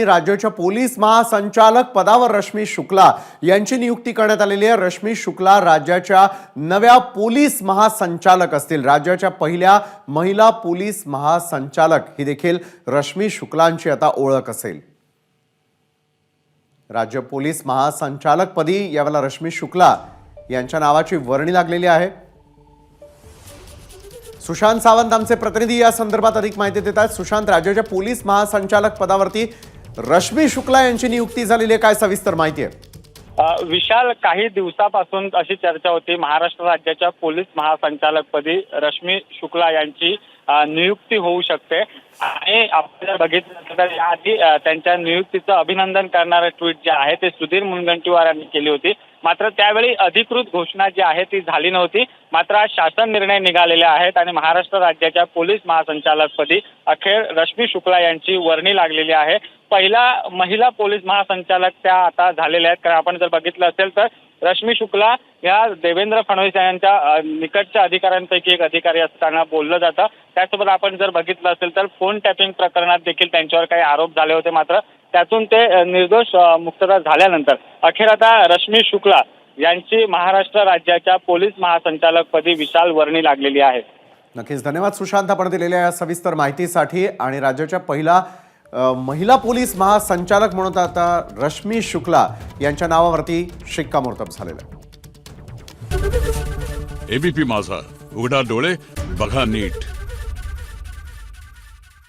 राज्याच्या पोलीस महासंचालक पदावर रश्मी शुक्ला यांची नियुक्ती करण्यात आलेली आहे. रश्मी शुक्ला राज्याच्या नव्या पोलीस महासंचालक असतील. राज्याच्या पहिल्या महिला पोलीस महासंचालक ही देखील रश्मी शुक्लांची आता ओळख असेल. राज्य पोलीस महासंचालकपदी यावेळेला रश्मी शुक्ला यांच्या नावाची वर्णी लागलेली आहे. सुशांत सावंत आमचे प्रतिनिधी या संदर्भात अधिक माहिती देत आहेत. सुशांत राज्याच्या पोलीस महासंचालक पदावरती रश्मी शुक्ला यांची नियुक्ती झालेली आहे. काय सविस्तर माहिती आहे? विशाल काही दिवसापासून अशी चर्चा होती. महाराष्ट्र राज्याच्या पोलीस महासंचालकपदी रश्मी शुक्ला यांची नियुक्ती होऊ शकते. आणि आपल्याला बघितलं तर याआधी त्यांच्या नियुक्तीचं अभिनंदन करणारं ट्विट जे आहे ते सुधीर मुनगंटीवार यांनी केली होती. मात्र त्यावेळी अधिकृत घोषणा जी आहे ती झाली नव्हती. मात्र आज शासन निर्णय निघालेले आहेत आणि महाराष्ट्र राज्याच्या पोलीस महासंचालकपदी अखेर रश्मी शुक्ला यांची वर्णी लागलेली आहे. पहिला महिला पोलीस महासंचालक त्या आता झालेल्या आहेत. कारण आपण जर बघितलं असेल तर रश्मी शुक्ला या देवेंद्र फडणवीस यांच्या निकटच्या अधिकाऱ्यांपैकी एक अधिकारी असताना बोललं जातं. त्यासोबत आपण जर बघितलं असेल तर फोन टॅपिंग प्रकरणात देखील त्यांच्यावर काही आरोप झाले होते मात्र त्यातून ते निर्दोष मुक्तता झाल्यानंतर अखेर आता रश्मी शुक्ला यांची महाराष्ट्र राज्याच्या पोलीस महासंचालकपदी विशाल वर्णी लागलेली आहे. नक्कीच. धन्यवाद सुशांत आपण दिलेल्या या सविस्तर माहितीसाठी आणि राज्याच्या पहिला महिला पोलीस महासंचालक म्हणून आता रश्मी शुक्ला यांच्या नावावरती शिक्कामोर्तब झालेलं आहे. एबीपी माझा. उघडा डोळे बघा नीट.